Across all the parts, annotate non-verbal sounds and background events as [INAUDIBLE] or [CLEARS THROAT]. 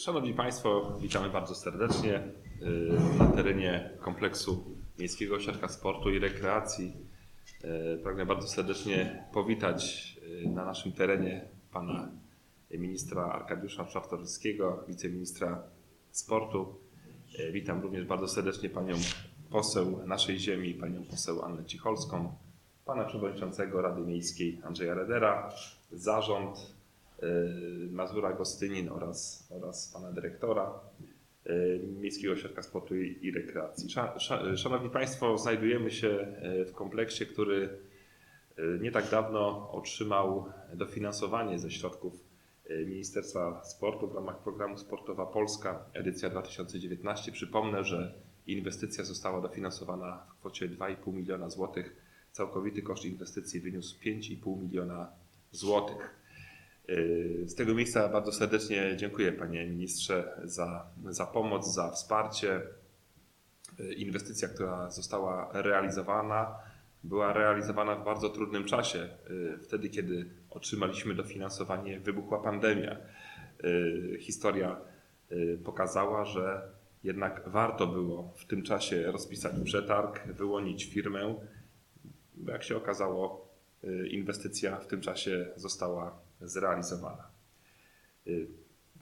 Szanowni Państwo, witamy bardzo serdecznie y, na terenie kompleksu Miejskiego Ośrodka Sportu i Rekreacji. Y, Pragnę bardzo serdecznie powitać y, na naszym terenie pana ministra Arkadiusza Czartoryskiego, wiceministra sportu. Witam również bardzo serdecznie panią poseł naszej ziemi, panią poseł Annę Cicholską, pana przewodniczącego Rady Miejskiej Andrzeja Redera, zarząd Mazura Gostynin oraz, oraz pana dyrektora y, Miejskiego Ośrodka Sportu i, Rekreacji. Sza, sza, szanowni Państwo, znajdujemy się y, w kompleksie, który y, nie tak dawno otrzymał dofinansowanie ze środków y, Ministerstwa Sportu w ramach programu Sportowa Polska, edycja 2019. Przypomnę, że inwestycja została dofinansowana w kwocie 2,5 miliona złotych. Całkowity koszt inwestycji wyniósł 5,5 miliona złotych. Yy, Z tego miejsca bardzo serdecznie dziękuję panie ministrze za, za pomoc, za wsparcie. Yy, Inwestycja, która została realizowana, była realizowana w bardzo trudnym czasie. Yy, Wtedy, kiedy otrzymaliśmy dofinansowanie, wybuchła pandemia. Historia pokazała, że jednak warto było w tym czasie rozpisać przetarg, wyłonić firmę. Jak się okazało, inwestycja w tym czasie została zrealizowana. Y,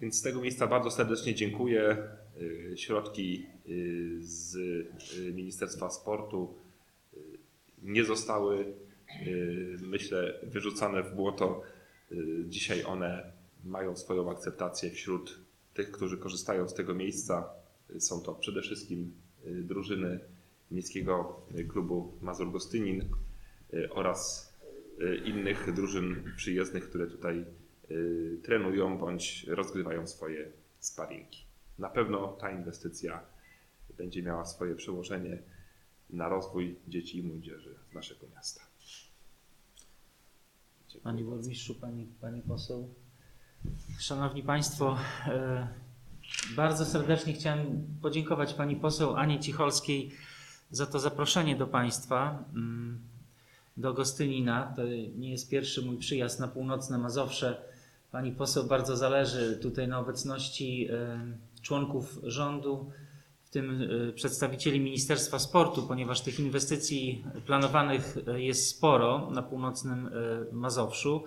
Więc z tego miejsca bardzo serdecznie dziękuję. Y, Środki y, z Ministerstwa Sportu nie zostały, myślę, wyrzucane w błoto. Dzisiaj one mają swoją akceptację wśród tych, którzy korzystają z tego miejsca. Są to przede wszystkim drużyny Miejskiego Klubu Mazur Gostynin oraz innych drużyn przyjezdnych, które tutaj y, trenują bądź rozgrywają swoje sparingi. Na pewno ta inwestycja będzie miała swoje przełożenie na rozwój dzieci i młodzieży z naszego miasta. Dziękuję Panie. Burmistrzu, Pani, pani Poseł. Szanowni Państwo, e, bardzo serdecznie chciałem podziękować Pani Poseł Anie Cicholskiej za to zaproszenie do Państwa, mm, do Gostynina. To nie jest pierwszy mój przyjazd na północne Mazowsze. Pani Poseł bardzo zależy tutaj na obecności e, członków rządu, w tym e, przedstawicieli Ministerstwa Sportu, ponieważ tych inwestycji planowanych e, jest sporo na północnym Mazowszu.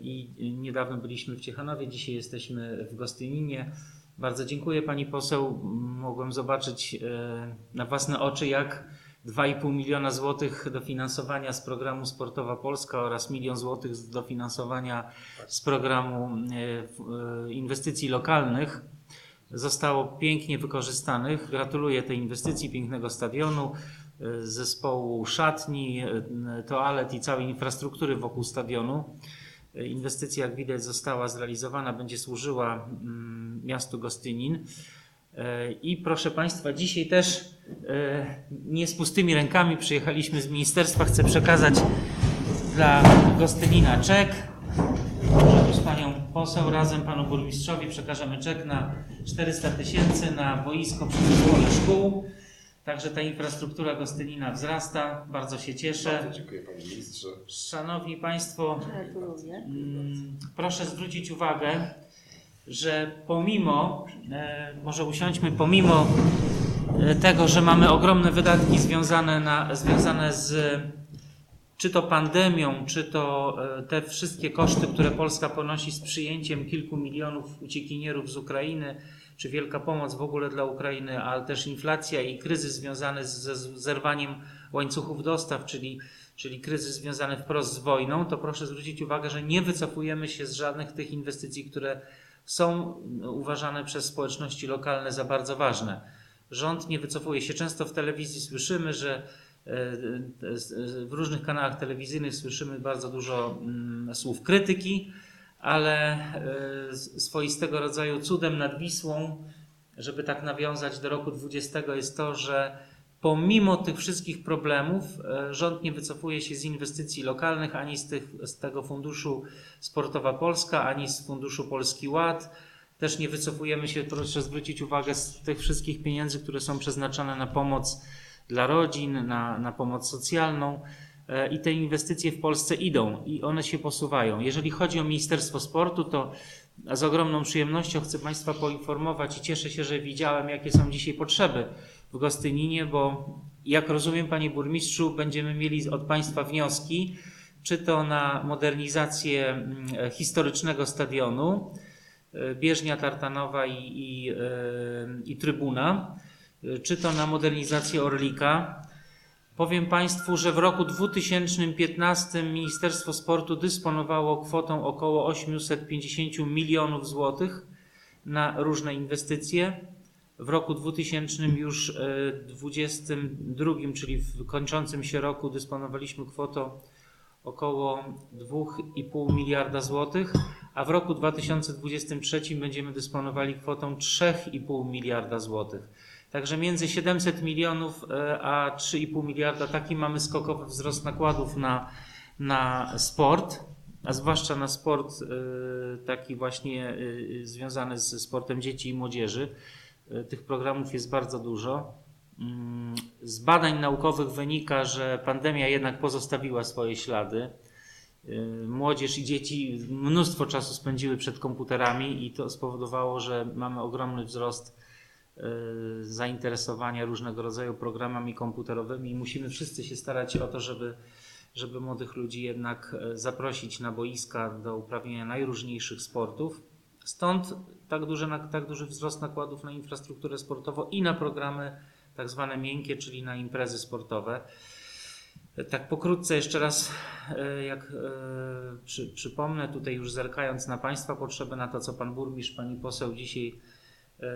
I niedawno byliśmy w Ciechanowie, dzisiaj jesteśmy w Gostyninie. Bardzo dziękuję Pani Poseł. Mogłem zobaczyć na własne oczy, jak 2,5 miliona złotych dofinansowania z programu Sportowa Polska oraz milion złotych z dofinansowania z programu e, inwestycji lokalnych zostało pięknie wykorzystanych. Gratuluję tej inwestycji, pięknego stadionu, e, zespołu szatni, e, toalet i całej infrastruktury wokół stadionu. Inwestycja, jak widać, została zrealizowana, będzie służyła mm, miastu Gostynin. E, I proszę Państwa, dzisiaj też e, nie z pustymi rękami przyjechaliśmy z ministerstwa. Chcę przekazać dla Gostynina czek. Może z panią poseł razem panu burmistrzowi przekażemy czek na 400 tysięcy na boisko przy zespole szkół. Także ta infrastruktura Gostynina wzrasta. Bardzo się cieszę. Bardzo dziękuję panie ministrze. Szanowni Państwo, Gratuluję. Mm, Proszę zwrócić uwagę, że pomimo, e, może usiądźmy, pomimo e, tego, że mamy ogromne wydatki związane, na, związane z czy to pandemią, czy to e, te wszystkie koszty, które Polska ponosi z przyjęciem kilku milionów uciekinierów z Ukrainy, czy wielka pomoc w ogóle dla Ukrainy, ale też inflacja i kryzys związany ze zerwaniem łańcuchów dostaw, czyli czyli kryzys związany wprost z wojną, to proszę zwrócić uwagę, że nie wycofujemy się z żadnych tych inwestycji, które są uważane przez społeczności lokalne za bardzo ważne. Rząd nie wycofuje się. Często w telewizji słyszymy, że e, e, w różnych kanałach telewizyjnych słyszymy bardzo dużo mm, słów krytyki, ale e, swoistego rodzaju cudem nad Wisłą, żeby tak nawiązać do roku 20, jest to, że pomimo tych wszystkich problemów e, rząd nie wycofuje się z inwestycji lokalnych ani z, tych, z tego funduszu Sportowa Polska, ani z funduszu Polski Ład. Też nie wycofujemy się, proszę zwrócić uwagę, z tych wszystkich pieniędzy, które są przeznaczane na pomoc dla rodzin, na, na pomoc socjalną. E, I te inwestycje w Polsce idą i one się posuwają. Jeżeli chodzi o Ministerstwo Sportu, to z ogromną przyjemnością chcę Państwa poinformować i cieszę się, że widziałem, jakie są dzisiaj potrzeby w Gostyninie, bo jak rozumiem, Panie Burmistrzu, będziemy mieli od Państwa wnioski, czy to na modernizację mm, historycznego stadionu, e, bieżnia tartanowa i, i, e, i trybuna, e, czy to na modernizację Orlika. Powiem Państwu, że w roku 2015 Ministerstwo Sportu dysponowało kwotą około 850 milionów złotych na różne inwestycje. W roku 2000 już e, 22, czyli w kończącym się roku dysponowaliśmy kwotą około 2,5 miliarda złotych, a w roku 2023 będziemy dysponowali kwotą 3,5 miliarda złotych. Także między 700 milionów e, a 3,5 miliarda taki mamy skokowy wzrost nakładów na, na sport, a zwłaszcza na sport e, taki właśnie e, związany ze sportem dzieci i młodzieży. E, Tych programów jest bardzo dużo. Mm, Z badań naukowych wynika, że pandemia jednak pozostawiła swoje ślady. Y, Młodzież i dzieci mnóstwo czasu spędziły przed komputerami i to spowodowało, że mamy ogromny wzrost y, zainteresowania różnego rodzaju programami komputerowymi i musimy wszyscy się starać o to, żeby, żeby młodych ludzi jednak e, zaprosić na boiska do uprawiania najróżniejszych sportów. Stąd tak duży, tak duży wzrost nakładów na infrastrukturę sportową i na programy tak zwane miękkie, czyli na imprezy sportowe. Tak pokrótce jeszcze raz, e, jak e, przy, przypomnę, tutaj już zerkając na Państwa potrzeby, na to, co Pan Burmistrz, Pani Poseł dzisiaj e,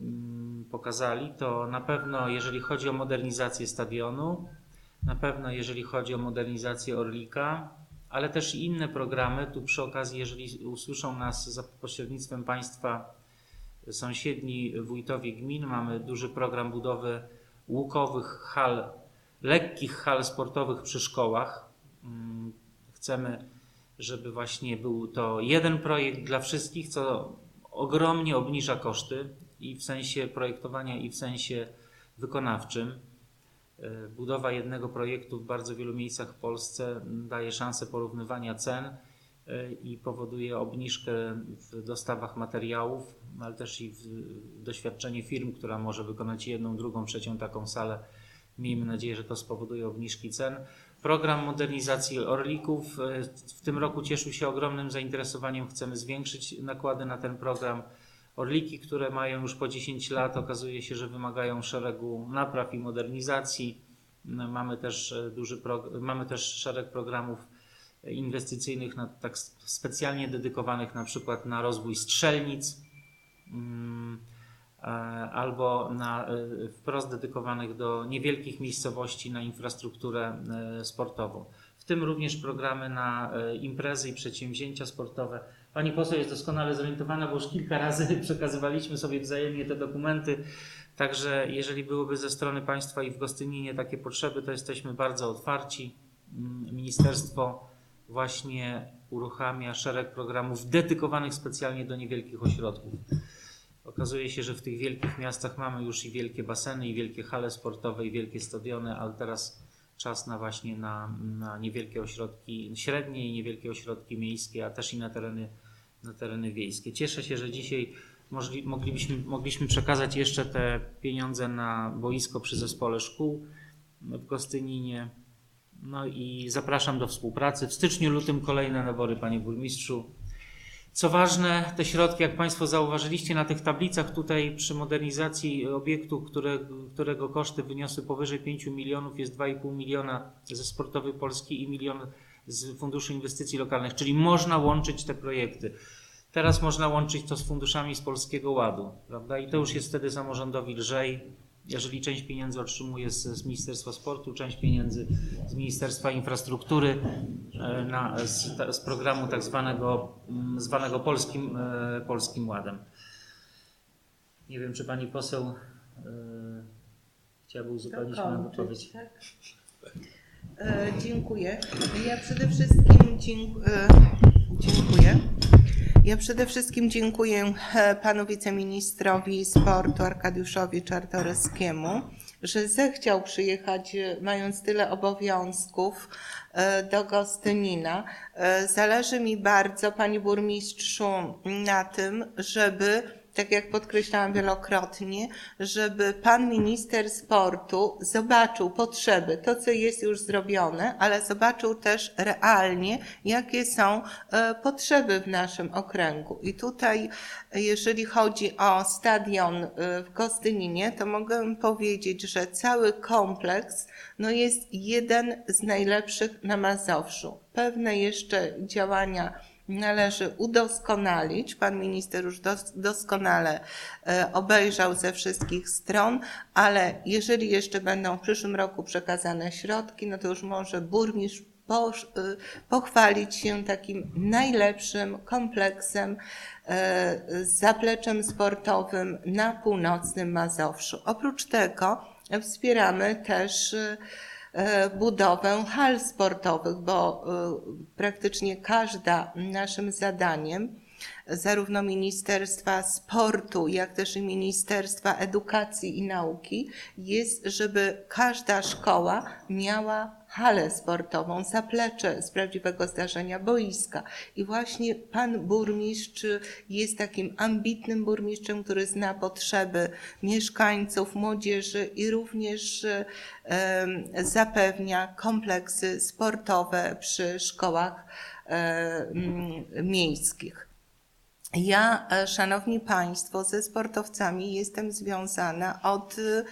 mm, pokazali, to na pewno jeżeli chodzi o modernizację stadionu, na pewno jeżeli chodzi o modernizację Orlika, ale też inne programy. Tu przy okazji, jeżeli usłyszą nas za pośrednictwem Państwa sąsiedni wójtowie gmin, mamy duży program budowy łukowych hal, lekkich hal sportowych przy szkołach. Mm, Chcemy, żeby właśnie był to jeden projekt dla wszystkich, co ogromnie obniża koszty i w sensie projektowania, i w sensie wykonawczym. E, Budowa jednego projektu w bardzo wielu miejscach w Polsce daje szansę porównywania cen e, i powoduje obniżkę w dostawach materiałów, ale też i doświadczenie firm, która może wykonać jedną, drugą, trzecią taką salę. Miejmy nadzieję, że to spowoduje obniżki cen. Program modernizacji Orlików e, w tym roku cieszył się ogromnym zainteresowaniem. Chcemy zwiększyć nakłady na ten program. Orliki, które mają już po 10 lat, okazuje się, że wymagają szeregu napraw i modernizacji. Mamy też, e, duży mamy też szereg programów inwestycyjnych, na, tak specjalnie dedykowanych na przykład na rozwój strzelnic mm, e, albo na, e, wprost dedykowanych do niewielkich miejscowości na infrastrukturę sportową. W tym również programy na imprezy i przedsięwzięcia sportowe. Pani poseł jest doskonale zorientowana, bo już kilka razy [LAUGHS] przekazywaliśmy sobie wzajemnie te dokumenty. Także jeżeli byłyby ze strony państwa i w Gostyninie takie potrzeby, to jesteśmy bardzo otwarci. Mm, Ministerstwo właśnie uruchamia szereg programów dedykowanych specjalnie do niewielkich ośrodków. Okazuje się, że w tych wielkich miastach mamy już i wielkie baseny, i wielkie hale sportowe, i wielkie stadiony, ale teraz czas na właśnie na, na niewielkie ośrodki średnie i niewielkie ośrodki miejskie, a też i na tereny, na tereny wiejskie. Cieszę się, że dzisiaj możli, moglibyśmy, mogliśmy przekazać jeszcze te pieniądze na boisko przy zespole szkół w Gostyninie. No i zapraszam do współpracy. W styczniu, lutym kolejne nabory, panie burmistrzu. Co ważne, te środki, jak Państwo zauważyliście na tych tablicach tutaj przy modernizacji obiektu, które, którego koszty wyniosły powyżej 5 milionów, jest 2,5 miliona ze Sportowej Polski i milion z Funduszu Inwestycji Lokalnych, czyli można łączyć te projekty. Teraz można łączyć to z funduszami z Polskiego Ładu, prawda? I to już jest wtedy samorządowi lżej. Jeżeli część pieniędzy otrzymuje z, z Ministerstwa Sportu, część pieniędzy z Ministerstwa Infrastruktury e, na, z, z programu tak zwanego, mm, zwanego Polskim, e, Polskim Ładem. Nie wiem, czy pani poseł e, chciałaby uzupełnić moją wypowiedź. tak? E, dziękuję. Ja przede wszystkim dzięk, e, dziękuję. Ja przede wszystkim dziękuję e, panu wiceministrowi sportu Arkadiuszowi Czartoryskiemu, że zechciał przyjechać, e, mając tyle obowiązków, e, do Gostynina. E, Zależy mi bardzo, Panie Burmistrzu, na tym, żeby tak jak podkreślałam wielokrotnie, żeby pan minister sportu zobaczył potrzeby, to co jest już zrobione, ale zobaczył też realnie, jakie są e, potrzeby w naszym okręgu. I tutaj, jeżeli chodzi o stadion e, w Gostyninie, to mogę powiedzieć, że cały kompleks no jest jeden z najlepszych na Mazowszu. Pewne jeszcze działania należy udoskonalić. Pan minister już dos, doskonale e, obejrzał ze wszystkich stron, ale jeżeli jeszcze będą w przyszłym roku przekazane środki, no to już może burmistrz posz- e, pochwalić się takim najlepszym kompleksem e, zapleczem sportowym na północnym Mazowszu. Oprócz tego wspieramy też budowę hal sportowych, bo e, praktycznie każda naszym zadaniem, zarówno Ministerstwa Sportu, jak też i Ministerstwa Edukacji i Nauki, jest, żeby każda szkoła miała halę sportową, zaplecze z prawdziwego zdarzenia, boiska. I właśnie pan burmistrz jest takim ambitnym burmistrzem, który zna potrzeby mieszkańców, młodzieży i również zapewnia kompleksy sportowe przy szkołach miejskich. Ja, e, szanowni państwo, ze sportowcami jestem związana od e,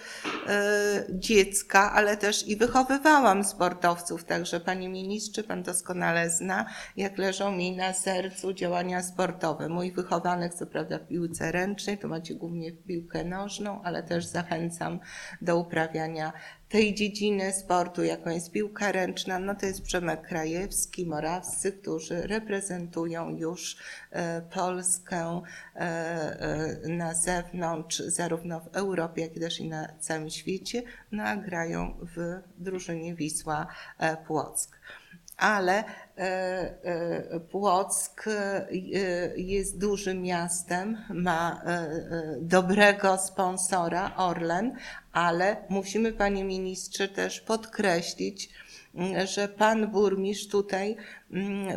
dziecka, ale też i wychowywałam sportowców, także panie ministrze, pan doskonale zna, jak leżą mi na sercu działania sportowe. Mój wychowanek, co prawda w piłce ręcznej, to macie głównie w piłkę nożną, ale też zachęcam do uprawiania tej dziedziny sportu, jaką jest piłka ręczna, no to jest Przemek Krajewski, Morawscy, którzy reprezentują już e, Polskę e, e, na zewnątrz, zarówno w Europie, jak i też i na całym świecie, no a grają w drużynie Wisła Płock ale e, e, Płock e, jest dużym miastem, ma dobrego sponsora Orlen, ale musimy, panie ministrze, też podkreślić, że pan burmistrz tutaj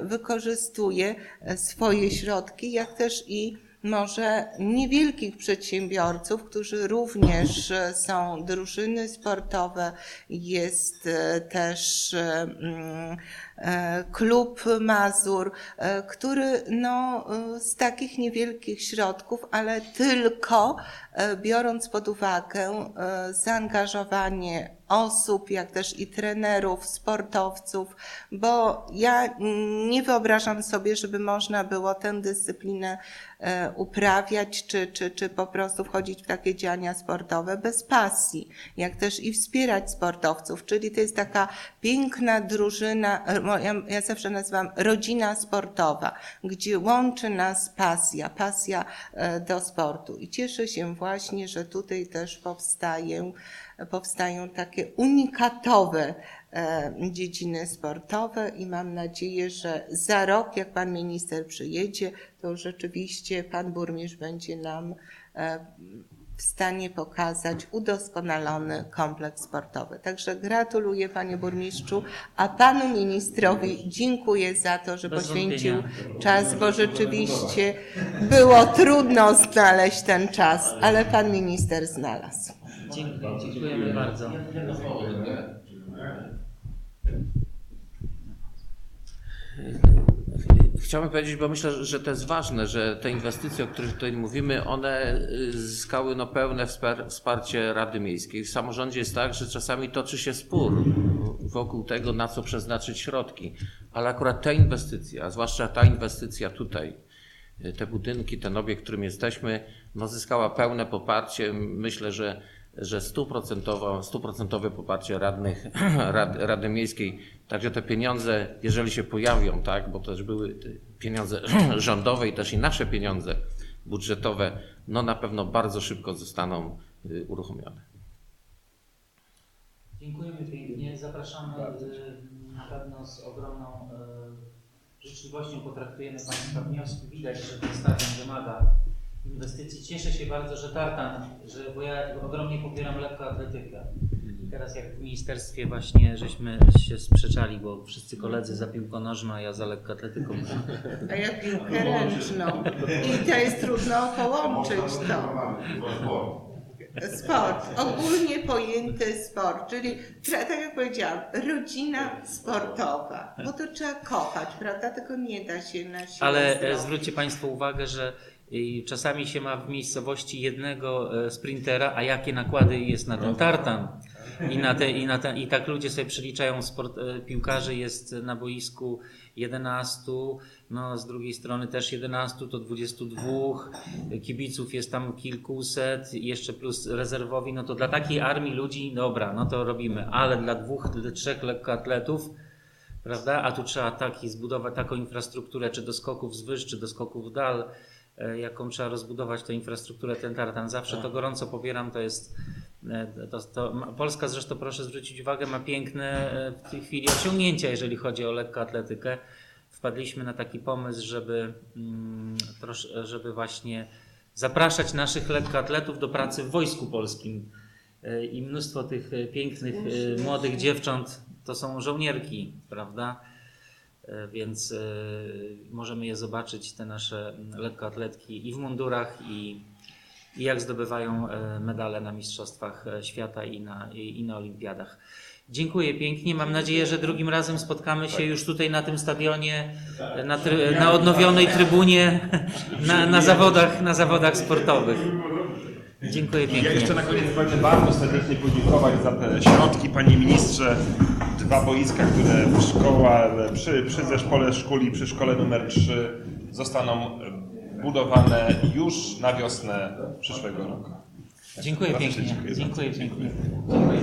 wykorzystuje swoje środki, jak też i może niewielkich przedsiębiorców, którzy również e, są drużyny sportowe, jest e, też e, mm, klub Mazur, który no, z takich niewielkich środków, ale tylko biorąc pod uwagę zaangażowanie osób, jak też i trenerów, sportowców, bo ja nie wyobrażam sobie, żeby można było tę dyscyplinę e, uprawiać, czy, czy, czy po prostu wchodzić w takie działania sportowe bez pasji, jak też i wspierać sportowców, czyli to jest taka piękna drużyna, ja, ja zawsze nazywam rodzina sportowa, gdzie łączy nas pasja, pasja e, do sportu. I cieszę się właśnie, że tutaj też powstaje, powstają takie unikatowe e, dziedziny sportowe i mam nadzieję, że za rok, jak pan minister przyjedzie, to rzeczywiście pan burmistrz będzie nam e, w stanie pokazać udoskonalony kompleks sportowy. Także gratuluję panie burmistrzu, a panu ministrowi dziękuję za to, że Bez poświęcił wątpienia. czas, bo rzeczywiście było trudno znaleźć ten czas, ale pan minister znalazł. Dziękuję, dziękujemy bardzo. Chciałbym powiedzieć, bo myślę, że to jest ważne, że te inwestycje, o których tutaj mówimy, one y, zyskały no pełne wspar- wsparcie Rady Miejskiej. W samorządzie jest tak, że czasami toczy się spór wokół tego, na co przeznaczyć środki, ale akurat te inwestycje, a zwłaszcza ta inwestycja tutaj, y, te budynki, ten obiekt, w którym jesteśmy, no zyskała pełne poparcie. Myślę, że że stuprocentowe, poparcie radnych [CLEARS THROAT] Rad, Rady Miejskiej. Także te pieniądze, jeżeli się pojawią, tak, bo też były pieniądze [CLEARS THROAT] rządowe i też i nasze pieniądze budżetowe, no na pewno bardzo szybko zostaną y, uruchomione. Dziękujemy pięknie. Zapraszamy y, na pewno z ogromną y, życzliwością potraktujemy Państwa wnioski. Widać, że ten stadion wymaga inwestycji. Cieszę się bardzo, że tartan, że, bo ja ogromnie popieram lekkoatletykę. I teraz jak w ministerstwie właśnie żeśmy się sprzeczali, bo wszyscy koledzy za piłką nożną, a ja za lekkoatletyką. A ja piłkę ręczną. I to jest trudno połączyć to. Sport, ogólnie pojęty sport, czyli tak jak powiedziałam, rodzina sportowa, bo to trzeba kochać, prawda? Tylko nie da się na siłę Ale e, zwróćcie Państwo uwagę, że y, czasami się ma w miejscowości jednego e, sprintera, a jakie nakłady jest na ten tartan. I, na te, i, na te, I tak ludzie sobie przeliczają, sport, e, piłkarzy jest na boisku 11, no z drugiej strony też 11, to 22, kibiców jest tam kilkuset, jeszcze plus rezerwowi, no to dla takiej armii ludzi, dobra, no to robimy, ale dla dwóch, dla trzech lekkoatletów, prawda? A tu trzeba taki zbudować taką infrastrukturę, czy do skoków z wyż, czy do skoków w dal, jaką trzeba rozbudować tę infrastrukturę, ten tartan. Zawsze to gorąco popieram, to jest. e, To, to, Polska zresztą, proszę zwrócić uwagę, ma piękne e, w tej chwili osiągnięcia, jeżeli chodzi o lekkoatletykę. Wpadliśmy na taki pomysł, żeby, mm, żeby właśnie zapraszać naszych lekkoatletów do pracy w Wojsku Polskim. E, I mnóstwo tych e, pięknych e, młodych dziewcząt to są żołnierki, prawda? E, Więc e, możemy je zobaczyć, te nasze lekkoatletki i w mundurach, i, i jak zdobywają e, medale na Mistrzostwach Świata i na, i, i na Olimpiadach. Dziękuję pięknie. Mam nadzieję, że drugim razem spotkamy się już tutaj na tym stadionie, na, try, na odnowionej trybunie, [LAUGHS] na, na, zawodach, na zawodach sportowych. Dziękuję Ja pięknie. jeszcze na koniec pragnę bardzo serdecznie podziękować za te środki, panie ministrze. Dwa boiska, które szkoła, przy, przy zespole szkół przy szkole numer 3 zostaną e, budowane już na wiosnę przyszłego roku. Dziękuję Bardzo pięknie. dziękuję Dziękuję pięknie. Dziękuję.